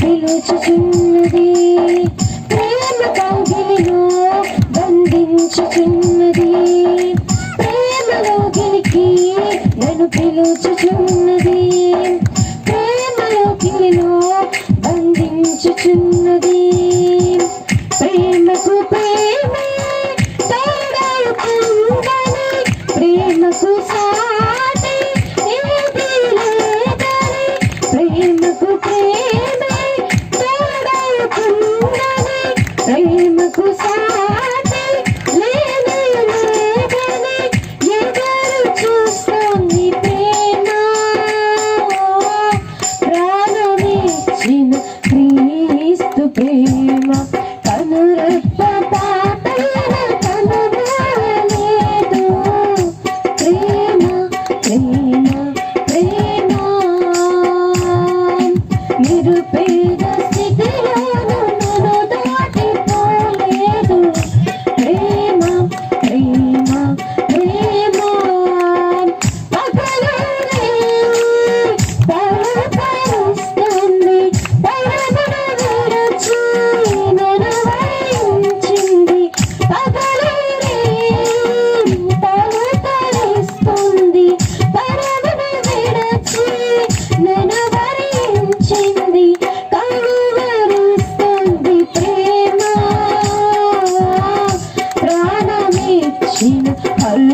పిలుచుచున్నది ప్రేమ కౌగిలిలో బంధించుచున్నది ప్రేమలోగిలికి నన్ను పిలుచుచున్నది. చిన్నది